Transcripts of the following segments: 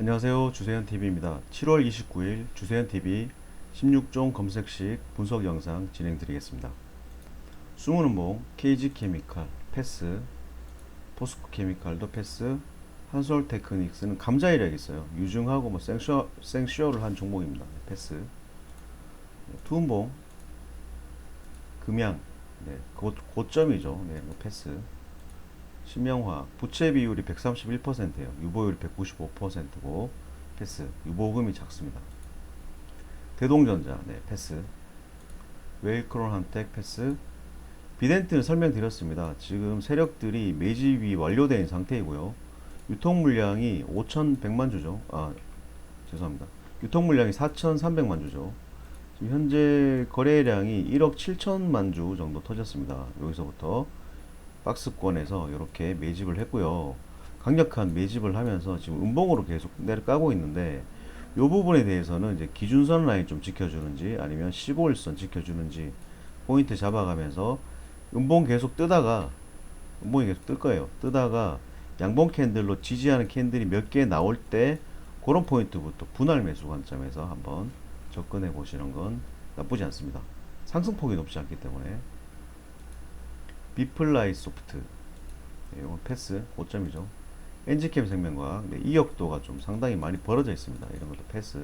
안녕하세요. 주세현 TV입니다. 7월 29일 주세현 TV 16종 검색식 분석 영상 진행드리겠습니다. 숨은은봉, KG 케미칼, 패스, 포스코 케미칼도 패스, 한솔 테크닉스는 감자 이력이 있어요. 유증하고 뭐 생쇼, 생쇼를 한 종목입니다. 패스. 투은봉, 금양, 네, 고, 고점이죠. 네, 뭐 패스. 신명화 부채 비율이 131%예요. 유보율이 195%고 패스. 유보금이 작습니다. 대동전자 네, 패스. 웨이크론 한텍 패스. 비덴트는 설명드렸습니다. 지금 세력들이 매집이 완료된 상태이고요. 유통 물량이 5,100만 주죠. 아, 죄송합니다. 유통 물량이 4,300만 주죠. 현재 거래량이 1억 7천만 주 정도 터졌습니다. 여기서부터 박스권에서 이렇게 매집을 했고요. 강력한 매집을 하면서 지금 음봉으로 계속 내려가고 있는데 이 부분에 대해서는 이제 기준선 라인 좀 지켜주는지 아니면 15일선 지켜주는지 포인트 잡아가면서 음봉 계속 뜨다가 음봉이 계속 뜰 거예요. 뜨다가 양봉 캔들로 지지하는 캔들이 몇 개 나올 때 그런 포인트부터 분할 매수 관점에서 한번 접근해 보시는 건 나쁘지 않습니다. 상승폭이 높지 않기 때문에 비플라이 소프트 네, 이건 패스 고점이죠. 엔지캠 생명과학 네, 이역도가 좀 상당히 많이 벌어져 있습니다. 이런 것도 패스.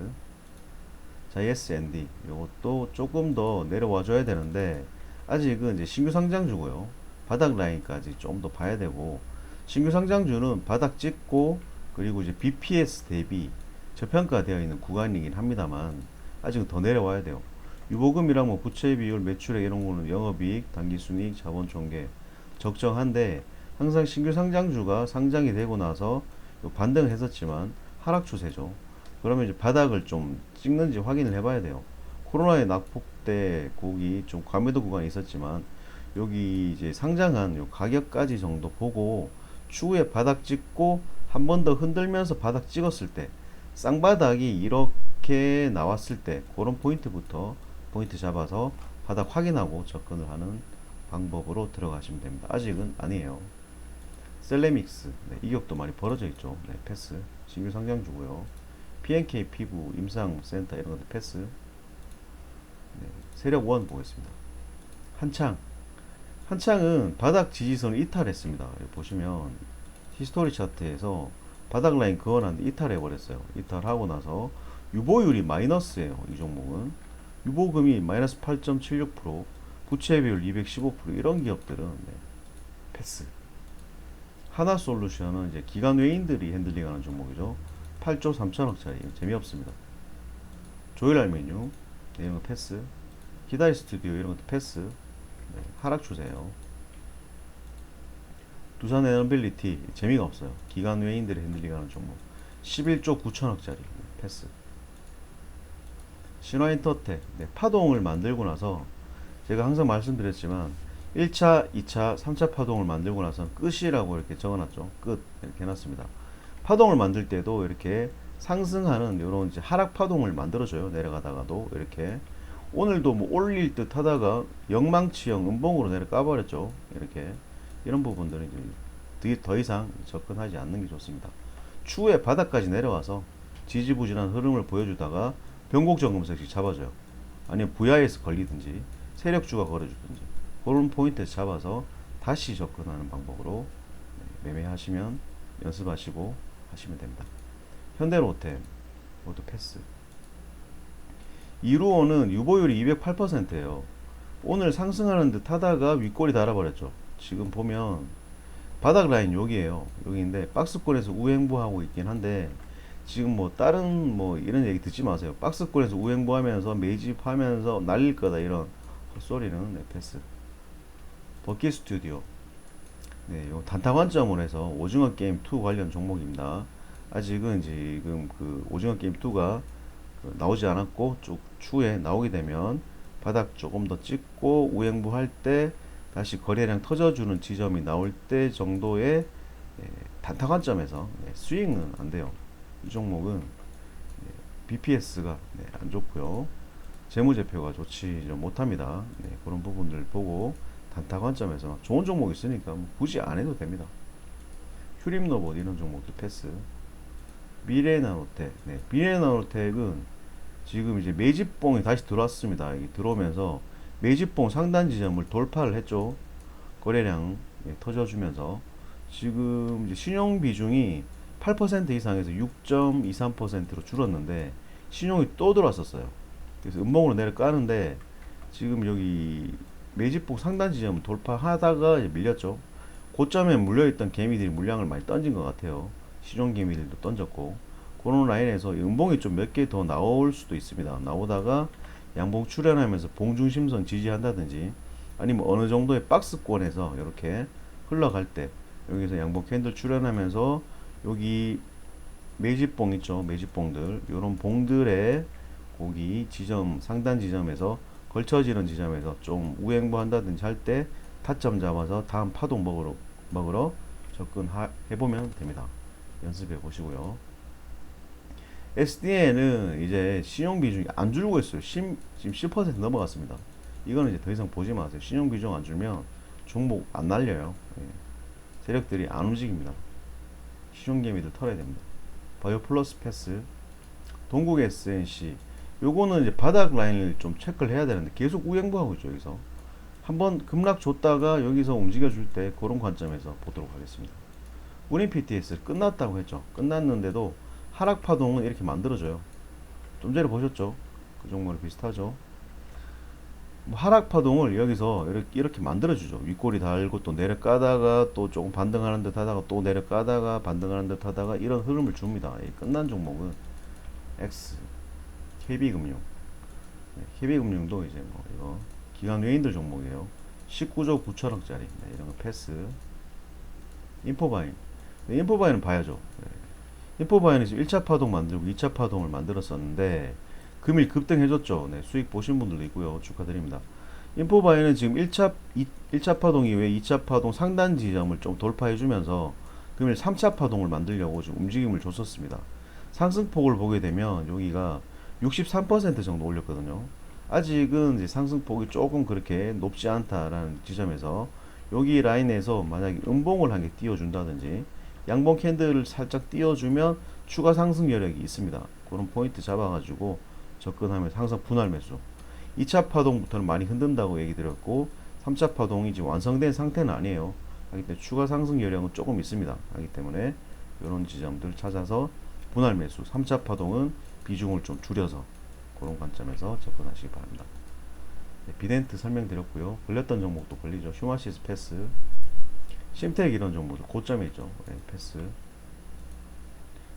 자, SND 이것도 조금 더 내려와 줘야 되는데 아직은 이제 신규 상장주고요. 바닥 라인까지 좀 더 봐야 되고 신규 상장주는 바닥 찍고 그리고 이제 BPS 대비 저평가되어 있는 구간이긴 합니다만 아직은 더 내려와야 돼요. 유보금이랑 뭐 부채 비율, 매출액 이런 거는 영업이익, 당기순이익, 자본총계 적정한데 항상 신규 상장주가 상장이 되고 나서 반등을 했었지만 하락 추세죠. 그러면 이제 바닥을 좀 찍는지 확인을 해봐야 돼요. 코로나의 낙폭 때 곡이 좀 과매도 구간이 있었지만 여기 이제 상장한 요 가격까지 정도 보고 추후에 바닥 찍고 한 번 더 흔들면서 바닥 찍었을 때 쌍바닥이 이렇게 나왔을 때 그런 포인트부터 포인트 잡아서 바닥 확인하고 접근을 하는 방법으로 들어가시면 됩니다. 아직은 아니에요. 셀레믹스 네, 이격도 많이 벌어져 있죠. 네, 패스 신규 상장주고요. PNK 피부 임상센터 이런 것도 패스. 네, 세력 원 보겠습니다. 한창 한창은 바닥 지지선을 이탈했습니다. 여기 보시면 히스토리 차트에서 바닥 라인 그어놨는데 이탈해 버렸어요. 이탈하고 나서 유보율이 마이너스예요. 이 종목은 유보금이 마이너스 8.76% 부채 비율 215% 이런 기업들은 네, 패스. 하나 솔루션은 이제 기관 외인들이 핸들링하는 종목이죠. 8조 3천억짜리 재미없습니다. 조일 알메뉴 네, 이런 거 패스. 기다리 스튜디오 이런 것도 패스. 네, 하락 추세요. 두산 에너빌리티 재미가 없어요. 기관 외인들이 핸들링하는 종목. 11조 9천억짜리 패스. 신화인터텍 네, 파동을 만들고 나서 제가 항상 말씀드렸지만 1차, 2차, 3차 파동을 만들고 나서 끝이라고 이렇게 적어놨죠. 끝 이렇게 해놨습니다. 파동을 만들 때도 이렇게 상승하는 이런 이제 하락 파동을 만들어줘요. 내려가다가도 이렇게 오늘도 뭐 올릴 듯 하다가 영망치형 음봉으로 내려가 버렸죠. 이렇게 이런 부분들은 이제 더 이상 접근하지 않는 게 좋습니다. 추후에 바닥까지 내려와서 지지부진한 흐름을 보여주다가 변곡점 검색식 잡아줘요. 아니면 VI에서 걸리든지 세력주가 걸어주든지 그런 포인트에서 잡아서 다시 접근하는 방법으로 매매하시면 연습하시고 하시면 됩니다. 현대로템 이것도 패스. 이루어는 유보율이 208%예요. 오늘 상승하는 듯 하다가 윗골이 달아버렸죠. 지금 보면 바닥 라인 여기에요. 여기인데 박스권에서 우행보하고 있긴 한데 지금 뭐 다른 뭐 이런 얘기 듣지 마세요. 박스권에서 우행보하면서 매집하면서 날릴 거다 이런 헛소리는 네, 패스. 버킷 스튜디오. 네, 요 단타 관점으로 해서 오징어 게임 2 관련 종목입니다. 아직은 지금 그 오징어 게임 2가 그 나오지 않았고 쭉 추후에 나오게 되면 바닥 조금 더 찍고 우행부 할 때 다시 거래량 터져주는 지점이 나올 때 정도의 예, 단타 관점에서 예, 스윙은 안 돼요. 이 종목은 예, BPS가 네, 안 좋고요. 재무제표가 좋지 못합니다. 네, 그런 부분들 보고 단타 관점에서 좋은 종목 있으니까 뭐 굳이 안 해도 됩니다. 휴림로봇 이런 종목도 패스. 미래나노텍. 네, 미래나노텍은 지금 이제 매집봉이 다시 들어왔습니다. 들어오면서 매집봉 상단 지점을 돌파를 했죠. 거래량 예, 터져주면서 지금 신용 비중이 8% 이상에서 6.23%로 줄었는데 신용이 또 들어왔었어요. 그래서 음봉으로 내려가는데 지금 여기 매집봉 상단 지점 돌파하다가 밀렸죠. 고점에 물려있던 개미들이 물량을 많이 던진 것 같아요. 신용 개미들도 던졌고 그런 라인에서 음봉이 좀 몇 개 더 나올 수도 있습니다. 나오다가 양봉 출현하면서 봉중심선 지지한다든지 아니면 어느 정도의 박스권에서 이렇게 흘러갈 때 여기서 양봉 캔들 출현하면서 여기 매집봉 있죠? 매집봉들. 이런 봉들의 고기 지점 상단 지점에서 걸쳐지는 지점에서 좀 우행보 한다든지 할 때 타점 잡아서 다음 파동 먹으러 먹으러 접근해 보면 됩니다. 연습해 보시고요. SDN은 이제 신용 비중이 안 줄고 있어요. 10, 지금 10% 넘어갔습니다. 이거는 이제 더 이상 보지 마세요. 신용 비중 안 줄면 종목 안 날려요. 예. 세력들이 안 움직입니다 시중개미들 털어야 됩니다. 바이오 플러스 패스, 동국 SNC, 요거는 이제 바닥 라인을 좀 체크를 해야 되는데 계속 우행보하고 있죠 여기서 한번 급락 줬다가 여기서 움직여 줄 때 그런 관점에서 보도록 하겠습니다. 우린 PTS 끝났다고 했죠. 끝났는데도 하락 파동은 이렇게 만들어져요. 좀 전에 보셨죠? 그 종목을 비슷하죠. 뭐 하락 파동을 여기서 이렇게, 이렇게 만들어주죠. 윗골이 달고 또 내려가다가 또 조금 반등하는 듯 하다가 또 내려가다가 반등하는 듯 하다가 이런 흐름을 줍니다. 이 끝난 종목은 X, KB금융. 네, KB금융도 이제 뭐 이거 기관 외인들 종목이에요. 19조 9천억짜리 네, 이런 거 패스. 인포바인. 네, 인포바인은 봐야죠. 네. 인포바인이 지금 1차 파동 만들고 2차 파동을 만들었었는데 금일 급등해줬죠. 네, 수익 보신 분들도 있고요. 축하드립니다. 인포바이는 지금 1차, 2, 1차 파동 이후에 2차 파동 상단 지점을 좀 돌파해주면서 금일 3차 파동을 만들려고 좀 움직임을 줬었습니다. 상승폭을 보게 되면 여기가 63% 정도 올렸거든요. 아직은 이제 상승폭이 조금 그렇게 높지 않다라는 지점에서 여기 라인에서 만약에 음봉을 한 개 띄워준다든지 양봉 캔들을 살짝 띄워주면 추가 상승 여력이 있습니다. 그런 포인트 잡아가지고 접근하면서 항상 분할 매수. 2차 파동부터는 많이 흔든다고 얘기 드렸고 3차 파동이 지금 완성된 상태는 아니에요. 하기 때문에 추가 상승 여력은 조금 있습니다. 하기 때문에 이런 지점들 찾아서 분할 매수. 3차 파동은 비중을 좀 줄여서 그런 관점에서 접근하시기 바랍니다. 네, 비덴트 설명드렸고요. 걸렸던 종목도 걸리죠. 슈마시스 패스, 심텍 이런 종목도 고점에 있죠. 네, 패스.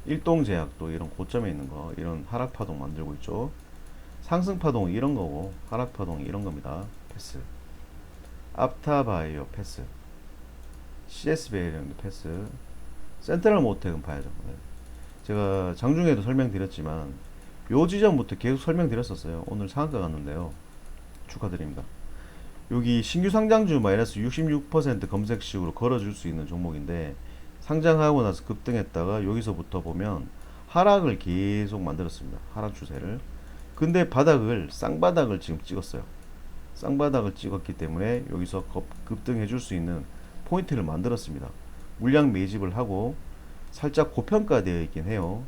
일동제약도 이런 고점에 있는 거 이런 하락 파동 만들고 있죠. 상승 파동 이런 거고 하락 파동 이런 겁니다. 패스. 앞타바이오 패스. CS베이링도 패스. 센트럴 모텍은 봐야죠. 네. 제가 장중에도 설명드렸지만 요 지점부터 계속 설명드렸었어요. 오늘 상한가 갔는데요. 축하드립니다. 여기 신규 상장주 마이너스 66% 검색식으로 걸어줄 수 있는 종목인데 상장하고 나서 급등했다가 여기서부터 보면 하락을 계속 만들었습니다. 하락 추세를. 근데 바닥을 쌍바닥을 지금 찍었어요. 쌍바닥을 찍었기 때문에 여기서 급등해 줄 수 있는 포인트를 만들었습니다. 물량 매집을 하고 살짝 고평가되어 있긴 해요.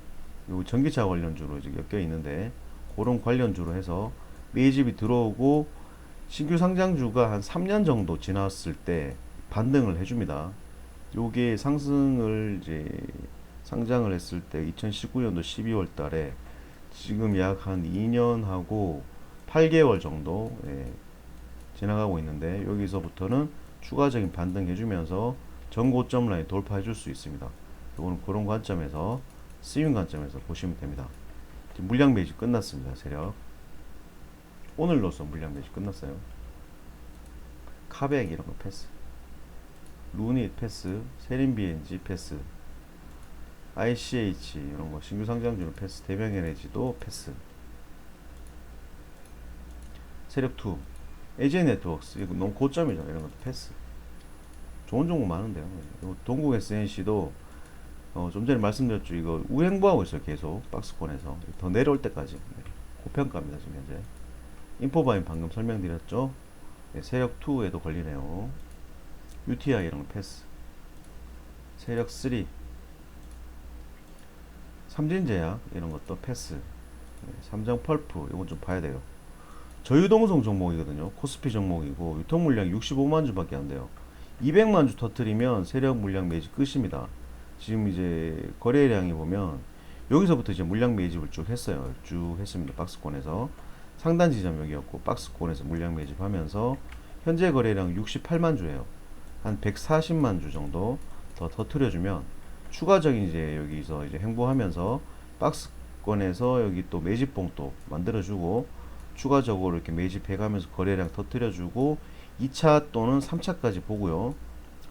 요 전기차 관련주로 이제 엮여 있는데 그런 관련주로 해서 매집이 들어오고 신규 상장주가 한 3년 정도 지났을 때 반등을 해줍니다. 요게 상승을 이제 상장을 했을 때 2019년도 12월 달에 지금 약 한 2년하고 8개월 정도 예, 지나가고 있는데 여기서부터는 추가적인 반등 해주면서 전고점 라인 돌파해 줄 수 있습니다. 이거는 그런 관점에서 스윙 관점에서 보시면 됩니다. 물량 매집 끝났습니다. 세력 오늘로서 물량 매집 끝났어요. 카백 이런 거 패스. 루닛 패스, 세린 BNG 패스, ICH 이런 거 신규 상장 주는 패스, 대명 에너지도 패스. 세력 2, AJ 네트워크스 이거 너무 고점이죠. 이런 것도 패스. 좋은 종목 많은데요. 동국 SNC도 어, 좀 전에 말씀드렸죠. 이거 우행보하고 있어요. 계속 박스권에서 더 내려올 때까지 네. 고평가입니다. 지금 현재. 인포바인 방금 설명드렸죠. 네, 세력 2에도 걸리네요. UTI 이런 거 패스. 세력 3. 삼진제약 이런 것도 패스. 네, 삼성 펄프 이건 좀 봐야 돼요. 저유동성 종목이거든요. 코스피 종목이고 유통 물량 65만 주밖에 안 돼요. 200만 주 터트리면 세력 물량 매집 끝입니다. 지금 이제 거래량이 보면 여기서부터 이제 물량 매집을 쭉 했어요. 쭉 했습니다. 박스권에서 상단 지점 여기였고 박스권에서 물량 매집하면서 현재 거래량 68만 주예요. 한 140만 주 정도 더 터트려주면 추가적인 이제 여기서 이제 행보하면서 박스권에서 여기 또 매집봉 또 만들어주고 추가적으로 이렇게 매집해가면서 거래량 터트려주고 2차 또는 3차까지 보고요.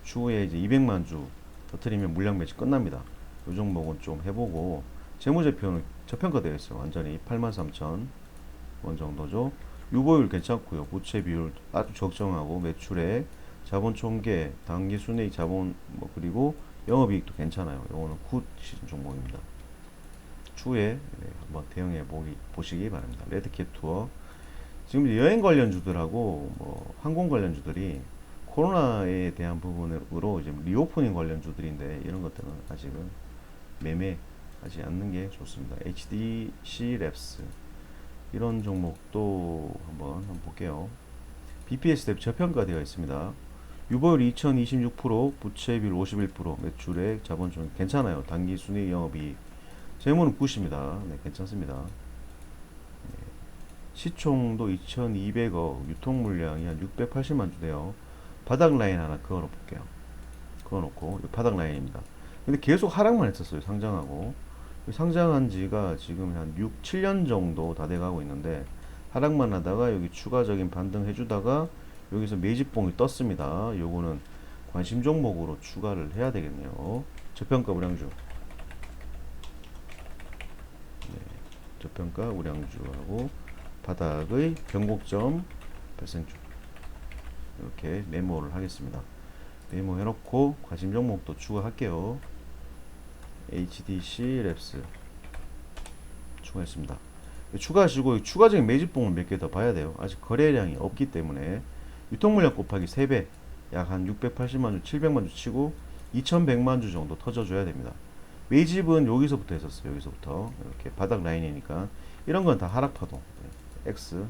추후에 이제 200만 주 터트리면 물량 매집 끝납니다. 이 종목은 좀 해보고 재무제표는 저평가되어 있어요. 완전히 83,000원 정도죠. 유보율 괜찮고요. 부채 비율 아주 적정하고 매출액, 자본 총계, 단기 순이익, 자본 뭐 그리고 영업이익도 괜찮아요. 이거는 굿 시즌 종목입니다. 추후에 네, 한번 대응해 보기 보시기 바랍니다. 레드캡 투어 지금 여행 관련주들하고 뭐 항공 관련주들이 코로나에 대한 부분으로 이제 리오프닝 관련주들인데 이런 것들은 아직은 매매하지 않는 게 좋습니다. HDC 랩스 이런 종목도 한번, 한번 볼게요. BPS 대비 저평가되어 있습니다. 유보율 2026%, 부채비율 51%, 매출액, 자본총 괜찮아요. 단기 순위 영업이익. 재무는 굿입니다. 네, 괜찮습니다. 네. 시총도 2,200억, 유통 물량이 한 680만 주 돼요. 바닥 라인 하나 그어놓 볼게요. 그어 놓고 이 바닥 라인입니다. 근데 계속 하락만 했었어요. 상장하고 상장한 지가 지금 한 6, 7년 정도 다 돼가고 있는데 하락만 하다가 여기 추가적인 반등 해주다가 여기서 매집봉이 떴습니다. 요거는 관심 종목으로 추가를 해야 되겠네요. 저평가 우량주. 네, 저평가 우량주하고 바닥의 변곡점 발생주. 이렇게 메모를 하겠습니다. 메모 해놓고 관심 종목도 추가할게요. HDC 랩스 추가했습니다. 추가하시고 추가적인 매집봉을 몇 개 더 봐야 돼요. 아직 거래량이 없기 때문에 유통 물량 곱하기 3배 약 한 680만 주, 700만 주 치고 2100만 주 정도 터져줘야 됩니다. 매집은 여기서부터 했었어요. 여기서부터 이렇게 바닥 라인이니까 이런 건 다 하락 파동 X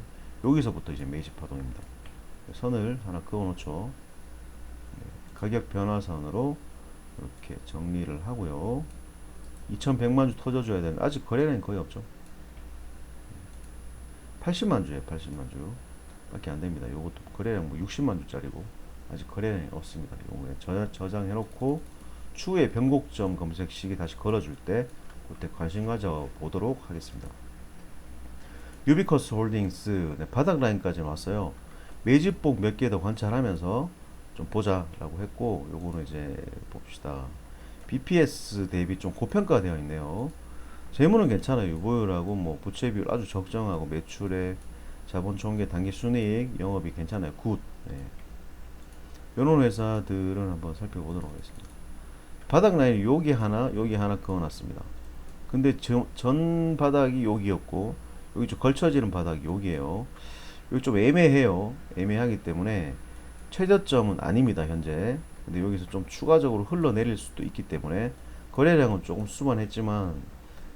여기서부터 이제 매집 파동입니다. 선을 하나 그어 놓죠. 네, 가격 변화선으로 이렇게 정리를 하고요. 2100만 주 터져줘야 되는데 아직 거래량이 거의 없죠. 80만 주에 80만 주 밖에 안 됩니다. 요것도 거래량 뭐 60만 주짜리고 아직 거래량이 없습니다. 요거에 저, 저장해 놓고 추후에 변곡점 검색 시기 다시 걸어줄 때 그때 관심 가져 보도록 하겠습니다. 유비커스 홀딩스 네, 바닥 라인까지 왔어요. 매집봉 몇개 더 관찰하면서 좀 보자라고 했고 요거는 이제 봅시다. BPS 대비 좀 고평가되어 있네요. 재무는 괜찮아요. 유보율하고 뭐 부채 비율 아주 적정하고 매출액, 자본 총계, 단기 순이익, 영업이 괜찮아요. 굿. 네. 이런 회사들은 한번 살펴보도록 하겠습니다. 바닥 라인 여기 하나, 여기 하나 그어놨습니다. 근데 저, 전 바닥이 여기였고 여기 좀 걸쳐지는 바닥이 여기에요. 여기 좀 애매해요. 애매하기 때문에 최저점은 아닙니다. 현재. 근데 여기서 좀 추가적으로 흘러내릴 수도 있기 때문에 거래량은 조금 수반했지만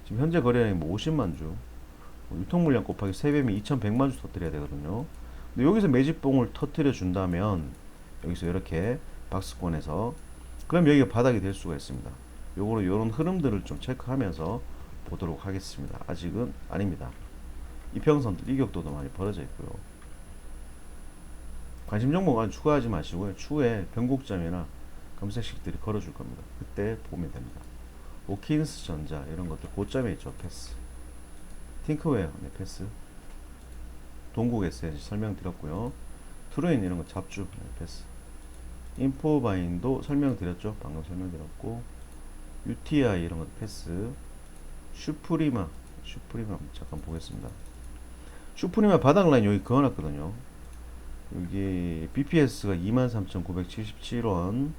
지금 현재 거래량이 뭐 50만 주뭐 유통 물량 곱하기 3배면 2100만 주 터뜨려야 되거든요. 근데 여기서 매집봉을 터뜨려 준다면 여기서 이렇게 박스권에서 그럼 여기가 바닥이 될 수가 있습니다. 요거로 이런 흐름들을 좀 체크하면서 보도록 하겠습니다. 아직은 아닙니다. 이평선들 이격도도 많이 벌어져 있고요. 관심 종목은 추가하지 마시고요. 추후에 변곡점이나 검색식들이 걸어줄 겁니다. 그때 보면 됩니다. 오킨스 전자 이런 것들 고점에 있죠. 패스. 팅크웨어 네, 패스. 동국 에센 설명드렸고요. 트루인 이런 거 잡주 네, 패스. 인포바인도 설명드렸죠. 방금 설명드렸고 UTI 이런 것 패스. 슈프리마 슈프리마 잠깐 보겠습니다. 슈프리마 바닥 라인 여기 그어놨거든요. 여기 BPS가 23,977원,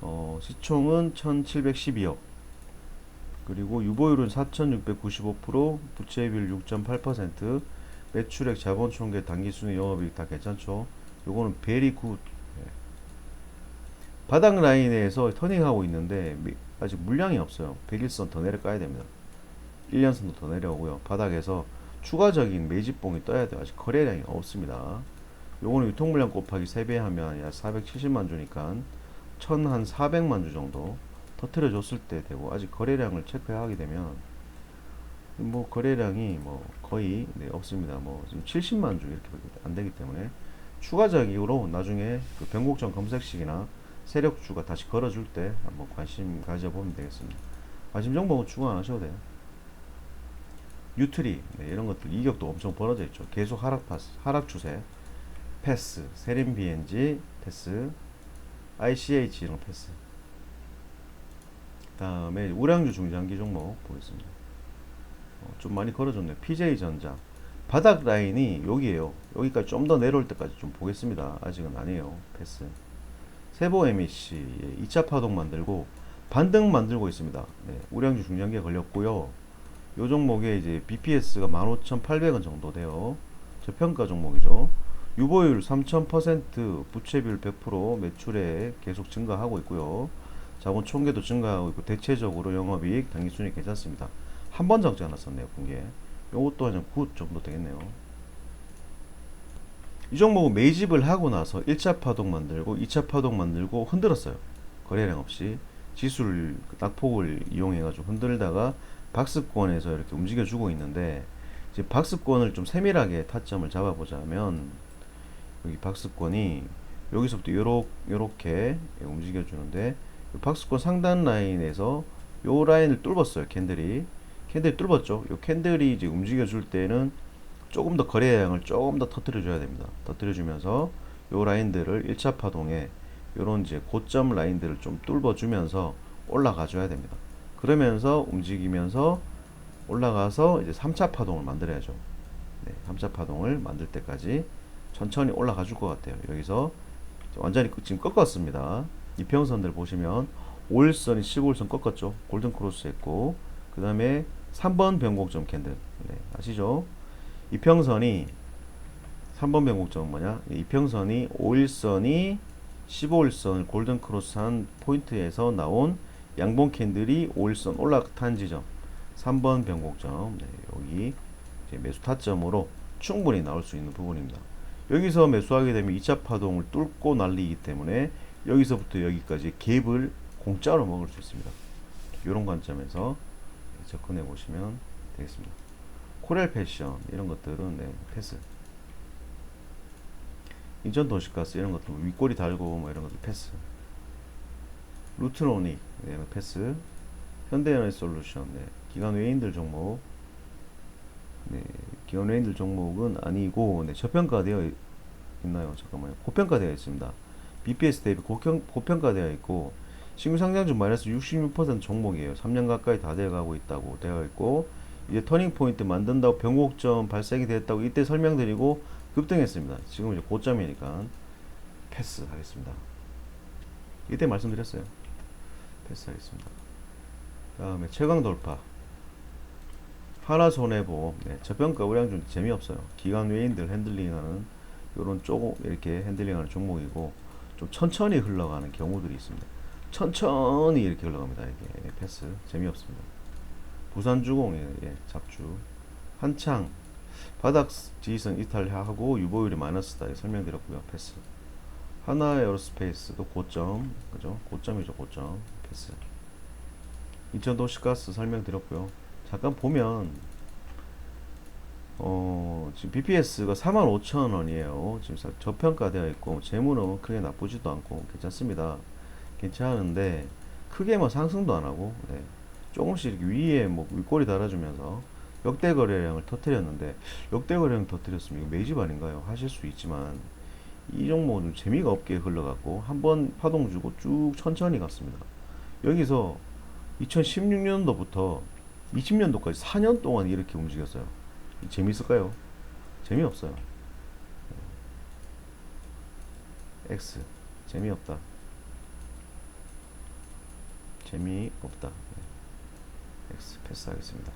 어, 시총은 1,712억, 그리고 유보율은 4,695%, 부채 비율 6.8%, 매출액, 자본총계, 단기순위 영업이익 다 괜찮죠. 요거는 베리 굿. 예. 바닥 라인에서 터닝하고 있는데 미- 아직 물량이 없어요. 101선 더 내려가야 됩니다. 1년선도 더 내려오고요. 바닥에서 추가적인 매집봉이 떠야 돼요. 아직 거래량이 없습니다. 요거는 유통물량 곱하기 3배 하면 약 470만 주니까 1000한 400만 주 정도 터트려 줬을 때 되고 아직 거래량을 체크하게 되면 뭐 거래량이 뭐 거의 네, 없습니다. 뭐 지금 70만 주 이렇게밖에 안 되기 때문에 추가적으로 나중에 그 변곡점 검색식이나 세력주가 다시 걸어줄 때 한번 관심 가져보면 되겠습니다. 관심 정보는 추가 안 하셔도 돼요. 유트리 네, 이런 것들 이격도 엄청 벌어져 있죠. 계속 하락 파스, 하락 추세. 패스, 세림 BNG 패스, ICH 이런 패스. 다음에 우량주 중장기 종목 보겠습니다. 어, 좀 많이 걸어줬네요. PJ전자 바닥 라인이 여기에요. 여기까지 좀 더 내려올 때까지 좀 보겠습니다. 아직은 아니에요. 패스. 세보 MEC 2차 파동 만들고 반등 만들고 있습니다. 네, 우량주 중장기에 걸렸고요. 요 종목에 이제 BPS가 15,800원 정도 돼요. 저평가 종목이죠. 유보율 3,000%, 부채비율 100%, 매출에 계속 증가하고 있고요. 자본 총계도 증가하고 있고 대체적으로 영업이익, 당기순이 괜찮습니다. 한 번 적지 않았었네요, 공개. 요것도 한9 정도 되겠네요. 이 종목은 매집을 하고 나서 1차 파동 만들고 2차 파동 만들고 흔들었어요. 거래량 없이 지수를 낙폭을 이용해 가지고 흔들다가 박스권에서 이렇게 움직여 주고 있는데 이제 박스권을 좀 세밀하게 타점을 잡아 보자면 여기 박스권이 여기서부터 요렇, 요렇게 움직여 주는데 박스권 상단 라인에서 요 라인을 뚫었어요 캔들이. 캔들이 뚫었죠. 요 캔들이 이제 움직여 줄 때는 조금 더 거래량을 조금 더 터뜨려 줘야 됩니다. 터뜨려 주면서 요 라인들을 1차 파동에 요런 이제 고점 라인들을 좀 뚫어 주면서 올라가 줘야 됩니다. 그러면서 움직이면서 올라가서 이제 3차 파동을 만들어야죠. 네, 3차 파동을 만들 때까지 천천히 올라가 줄 것 같아요. 여기서 완전히 지금 꺾었습니다. 이평선들 보시면 5일선이 15일선 꺾었죠. 골든 크로스 했고 그 다음에 3번 변곡점 캔들 네, 아시죠? 이평선이 3번 변곡점은 뭐냐? 이평선이 5일선이 15일선을 골든 크로스 한 포인트에서 나온 양봉 캔들이 5일선 올라탄 지점 3번 변곡점 네, 여기 매수 타점으로 충분히 나올 수 있는 부분입니다. 여기서 매수하게 되면 2차 파동을 뚫고 날리기 때문에 여기서부터 여기까지 갭을 공짜로 먹을 수 있습니다. 이런 관점에서 접근해 보시면 되겠습니다. 코렐 패션 이런 것들은 네, 패스. 인천 도시가스 이런 것들 윗꼬리 달고 뭐 이런 것들 패스. 루트로닉 네, 패스. 현대에너지 솔루션 네, 기관 외인들 종목 네, 기원 레인들 종목은 아니고 네, 저평가되어 있나요? 잠깐만요. 고평가되어 있습니다. BPS 대비 고평, 고평가되어 있고 신규 상장주 마이너스 66% 종목이에요. 3년 가까이 다 돼가고 있다고 되어 있고 이제 터닝 포인트 만든다고 변곡점 발생이 됐다고 이때 설명드리고 급등했습니다. 지금 이제 고점이니까 패스 하겠습니다. 이때 말씀드렸어요. 패스 하겠습니다. 다음에 최강 돌파 하나 손해보험 네, 저평가 우량주 재미없어요. 기관 외인들 핸들링하는 이런 조금 이렇게 핸들링하는 종목이고 좀 천천히 흘러가는 경우들이 있습니다. 천천히 이렇게 흘러갑니다. 이게 예, 패스 재미없습니다. 부산주공 예, 예, 잡주 한창 바닥 지지선 이탈하고 유보율이 마이너스다 설명드렸고요. 패스 하나 에어로스페이스도 고점 그죠? 고점이죠 고점 패스 인천 도시가스 설명드렸고요. 잠깐 보면 어, 지금 BPS가 45,000원이에요. 지금 저평가되어 있고 재무는 크게 나쁘지도 않고 괜찮습니다. 괜찮은데 크게 뭐 상승도 안 하고 네. 조금씩 위에 뭐 윗꼬리 달아주면서 역대 거래량을 터뜨렸는데 역대 거래량 터뜨렸으면 이거 매집 아닌가요? 하실 수 있지만 이 종목은 좀 재미가 없게 흘러갔고 한 번 파동 주고 쭉 천천히 갔습니다. 여기서 2016년도부터 20년도까지 4년 동안 이렇게 움직였어요. 재미있을까요? 재미없어요. X 재미없다. 재미없다. X 패스하겠습니다.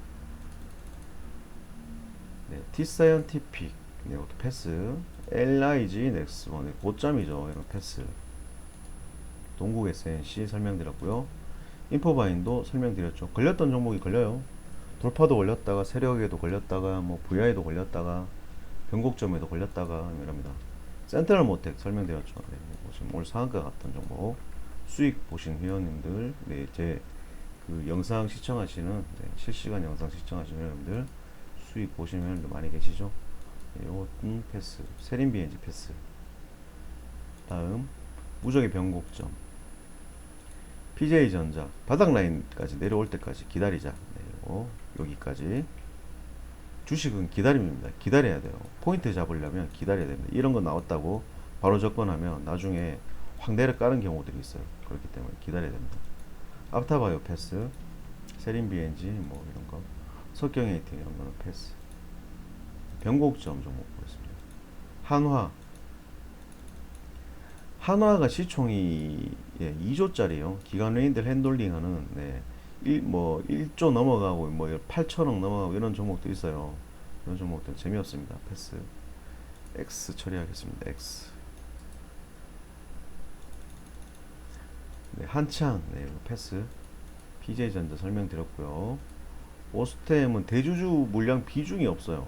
네, T 사이언티픽 네, 이것도 패스. LIG 넥스원 네, 고점이죠. 이런 패스. 동국 SNC 설명드렸고요. 인포바인도 설명드렸죠. 걸렸던 종목이 걸려요. 돌파도 걸렸다가 세력에도 걸렸다가 뭐 VI도 걸렸다가 변곡점에도 걸렸다가 이럽니다. 센트럴 모텍 설명드렸죠. 네, 뭐 지금 올 상한가 같은 종목 수익 보신 회원님들, 네, 제그 영상 시청하시는 네, 실시간 영상 시청하시는 회원님들 수익 보시는 회원들 많이 계시죠? 네, 요것은 패스, 세린 비엔지 패스. 다음 무적의 변곡점. PJ전자 바닥 라인까지 내려올 때까지 기다리자. 네, 요 여기까지. 주식은 기다림입니다. 기다려야 돼요. 포인트 잡으려면 기다려야 됩니다. 이런 거 나왔다고 바로 접근하면 나중에 확 내려 까는 경우들이 있어요. 그렇기 때문에 기다려야 됩니다. 앞타바이오 패스, 세린 비엔지 뭐 이런 거, 석경 에이팅 이런 거는 패스. 변곡점 종목 보겠습니다. 한화 한화가 시총이 예, 2조짜리요. 기관 외인들 핸들링하는 네, 1, 뭐 1조 넘어가고 뭐 8천억 넘어가고 이런 종목도 있어요. 이런 종목들 재미없습니다. 패스. X 처리하겠습니다. X. 네, 한창 네, 패스. PJ전자 설명드렸고요. 오스템은 대주주 물량 비중이 없어요.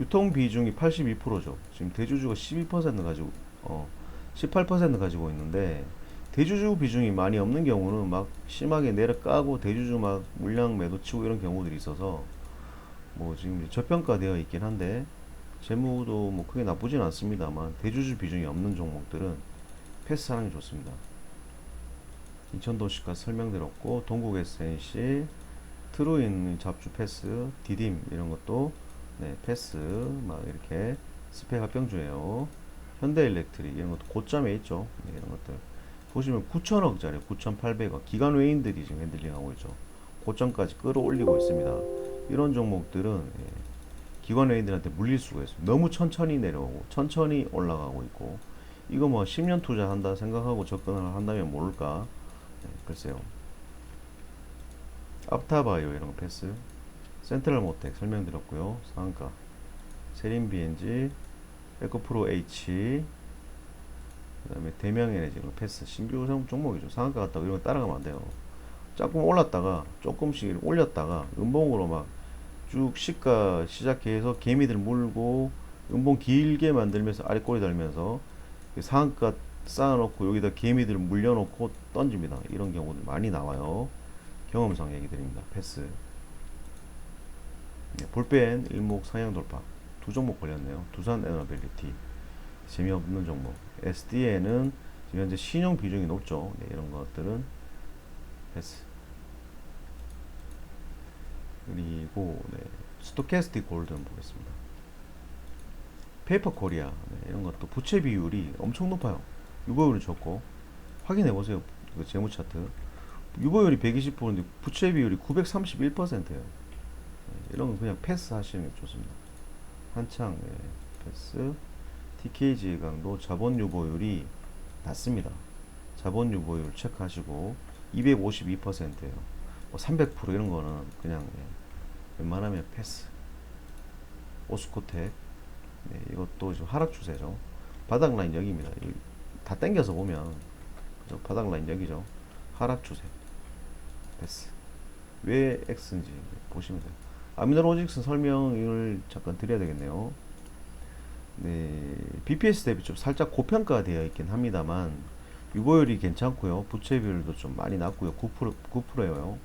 유통 비중이 82%죠. 지금 대주주가 12% 가지고 어 18% 가지고 있는데 대주주 비중이 많이 없는 경우는 막 심하게 내려까고 대주주 막 물량 매도 치고 이런 경우들이 있어서 뭐 지금 저평가되어 있긴 한데 재무도 뭐 크게 나쁘진 않습니다만 대주주 비중이 없는 종목들은 패스하는 게 좋습니다. 인천도시가 설명드렸고 동국 SNC 트루인 잡주 패스 디딤 이런 것도 네, 패스 막 이렇게 스펙 합병주예요. 현대일렉트릭 이런 것도 고점에 있죠. 네, 이런 것들 보시면 9천억짜리 9,800억 기관 외인들이 지금 핸들링하고 있죠. 고점까지 끌어올리고 있습니다. 이런 종목들은 예, 기관 외인들한테 물릴 수가 있어요. 너무 천천히 내려오고 천천히 올라가고 있고 이거 뭐 10년 투자한다 생각하고 접근을 한다면 모를까 네, 글쎄요. 앞타바이오 이런 거 패스 센트럴 모텍 설명드렸고요. 상한가 세린 BNG 에코프로 H 그 다음에 대명에너지 이런 거 패스 신규 종- 종목이죠. 상한가 갔다가 이런 거 따라가면 안 돼요. 조금 올랐다가 조금씩 올렸다가 음봉으로 막 쭉 시가 시작해서 개미들 물고 음봉 길게 만들면서 아래 꼬리 달면서 그 상한가 쌓아놓고 여기다 개미들 물려놓고 던집니다. 이런 경우들 많이 나와요. 경험상 얘기 드립니다. 패스. 네, 볼펜 일목 상향 돌파 두 종목 걸렸네요. 두산 에너빌리티 재미없는 종목. SDN은 현재 신용 비중이 높죠. 네, 이런 것들은 패스. 그리고 네, 스토캐스틱 골든 보겠습니다. 페이퍼 코리아 네, 이런 것도 부채 비율이 엄청 높아요. 유보율이 좋고 확인해 보세요. 그 재무 차트. 유보율이 120%인데 부채 비율이 931%예요. 이런 건 그냥 패스 하시는 게 좋습니다. 한창 예, 패스. TKG 강도 자본 유보율이 낮습니다. 자본 유보율 체크하시고 252%예요. 뭐 300% 이런 거는 그냥 예, 웬만하면 패스. 오스코텍 네, 이것도 지금 하락 추세죠. 바닥 라인 여기입니다. 여기 다 당겨서 보면 그죠? 바닥 라인 여기죠. 하락 추세. 패스. 왜 X인지 보시면 돼요. 아미노로직스 설명을 잠깐 드려야 되겠네요. 네, BPS 대비 좀 살짝 고평가되어 있긴 합니다만 유보율이 괜찮고요. 부채 비율도 좀 많이 낮고요. 9% 9%예요.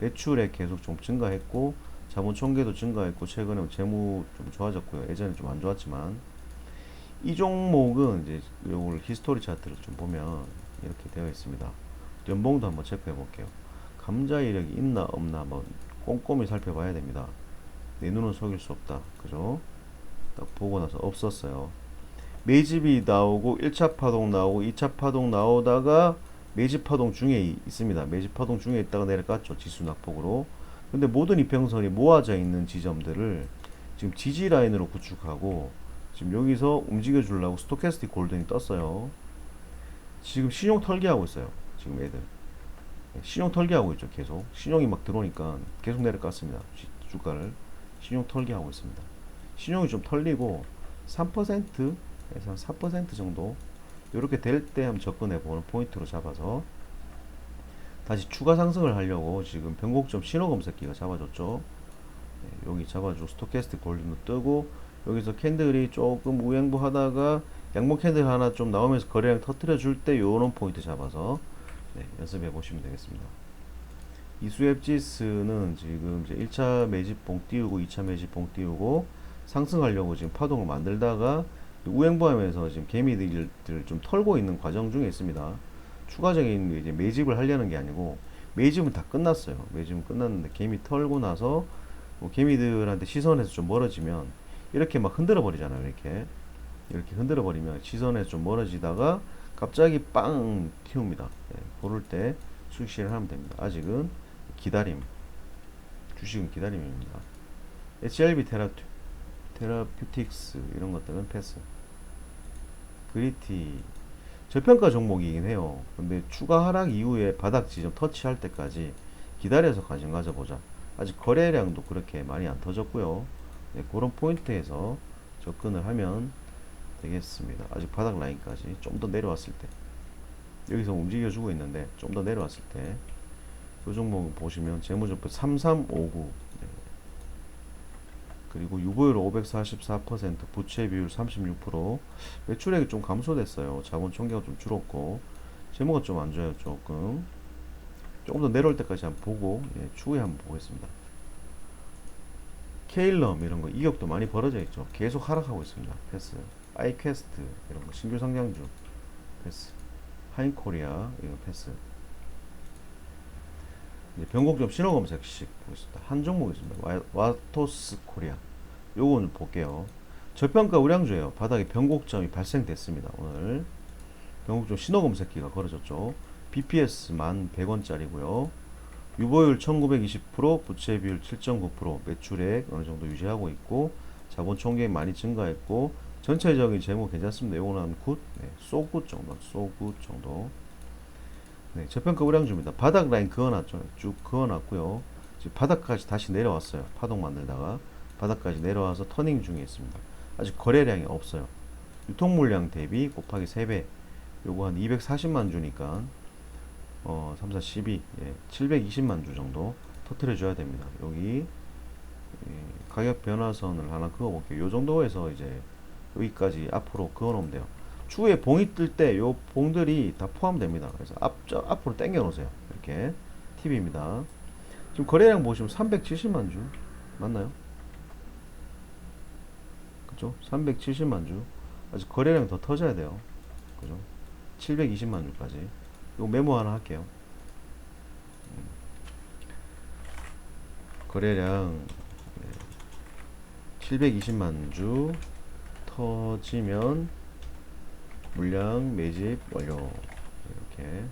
매출액 계속 좀 증가했고 자본 총계도 증가했고 최근에 재무 좀 좋아졌고요. 예전에 좀 안 좋았지만 이 종목은 이제 요걸 히스토리 차트를 좀 보면 이렇게 되어 있습니다. 연봉도 한번 체크해 볼게요. 감자 이력이 있나 없나 한번 꼼꼼히 살펴봐야 됩니다. 내 눈은 속일 수 없다. 그죠? 딱 보고 나서 없었어요. 매집이 나오고 1차 파동 나오고 2차 파동 나오다가 매집 파동 중에 이- 있습니다. 매집 파동 중에 있다가 내려갔죠. 지수 낙폭으로. 근데 모든 이평선이 모아져 있는 지점들을 지금 지지 라인으로 구축하고 지금 여기서 움직여 주려고 스토캐스틱 골든이 떴어요. 지금 신용 털기하고 있어요. 지금 애들. 네, 신용 털기하고 있죠. 계속. 신용이 막 들어오니까 계속 내려갔습니다. 지- 주가를. 신용 털기하고 있습니다. 신용이 좀 털리고 3%에서 한4% 정도 이렇게 될 때 한번 접근해 보는 포인트로 잡아서 다시 추가 상승을 하려고 지금 변곡점 신호 검색기가 잡아줬죠. 네, 여기 잡아주고 스토캐스틱 볼륨도 뜨고 여기서 캔들이 조금 우행부 하다가 양봉 캔들 하나 좀 나오면서 거래량 터트려 줄 때 요런 포인트 잡아서 네, 연습해 보시면 되겠습니다. 이수앱지스는 지금 이제 1차 매집봉 띄우고 2차 매집봉 띄우고 상승하려고 지금 파동을 만들다가 우행부하면서 지금 개미들 좀 털고 있는 과정 중에 있습니다. 추가적인 이제 매집을 하려는 게 아니고 매집은 다 끝났어요. 매집은 끝났는데 개미 털고 나서 뭐 개미들한테 시선에서 좀 멀어지면 이렇게 막 흔들어 버리잖아요. 이렇게 이렇게 흔들어 버리면 시선에서 좀 멀어지다가 갑자기 빵 튀웁니다. 네, 그럴 때 실을 하면 됩니다. 아직은 기다림. 주식은 기다림입니다. HLB 테라 테라퓨틱스 이런 것들은 패스. 그리티 저평가 종목이긴 해요. 근데 추가 하락 이후에 바닥 지점 터치할 때까지 기다려서 관심 가져보자. 아직 거래량도 그렇게 많이 안 터졌고요. 네, 그런 포인트에서 접근을 하면 되겠습니다. 아직 바닥 라인까지 좀 더 내려왔을 때 여기서 움직여주고 있는데 좀 더 내려왔을 때 이 종목 보시면 재무제표 3359 네. 그리고 유보율 544% 부채 비율 36% 매출액이 좀 감소됐어요. 자본 총계가 좀 줄었고 재무가 좀 안 좋아요. 조금 조금 더 내려올 때까지 한번 보고 예, 추후에 한번 보겠습니다. 케일럼 이런 거 이격도 많이 벌어져 있죠. 계속 하락하고 있습니다. 패스. 아이퀘스트 이런 거 신규 상장주 패스. 하인코리아 이거 패스. 변곡점 신호 검색식 보겠습니다. 한 종목 있습니다. 와, 와토스 코리아. 요거는 볼게요. 저평가 우량주예요. 바닥에 변곡점이 발생됐습니다. 오늘 변곡점 신호 검색기가 걸어졌죠. BPS 만 100원짜리고요. 유보율 1920%, 부채 비율 7.9%, 매출액 어느 정도 유지하고 있고 자본 총계획 많이 증가했고 전체적인 재무 괜찮습니다. 요거는 한 굿, 네, 쏘굿 정도, 쏘굿 정도. 네, 저평가 우량주입니다. 바닥 라인 그어놨죠. 쭉 그어놨고요. 지금 바닥까지 다시 내려왔어요. 파동 만들다가 바닥까지 내려와서 터닝 중에 있습니다. 아직 거래량이 없어요. 유통 물량 대비 곱하기 3배. 요거 한 240만 주니까 어, 3, 4, 12, 예, 720만 주 정도 터트려 줘야 됩니다. 여기 예, 가격 변화선을 하나 그어 볼게요. 요 정도에서 이제 여기까지 앞으로 그어 놓으면 돼요. 추후에 봉이 뜰 때 요 봉들이 다 포함됩니다. 그래서 앞, 저, 앞으로 당겨 놓으세요. 이렇게 팁입니다. 지금 거래량 보시면 370만 주 맞나요? 그죠? 370만 주 아직 거래량 더 터져야 돼요. 그죠? 720만 주까지. 요 메모 하나 할게요. 음. 거래량 720만 주 터지면 물량 매집 완료. 이렇게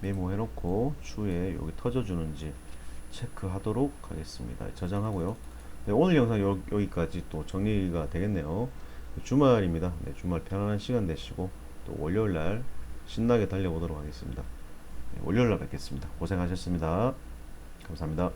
메모해 놓고 추후에 여기 터져주는지 체크하도록 하겠습니다. 저장하고요. 네, 오늘 영상 여, 여기까지 또 정리가 되겠네요. 주말입니다. 네, 주말 편안한 시간 되시고 또 월요일날 신나게 달려보도록 하겠습니다. 네, 월요일날 뵙겠습니다. 고생하셨습니다. 감사합니다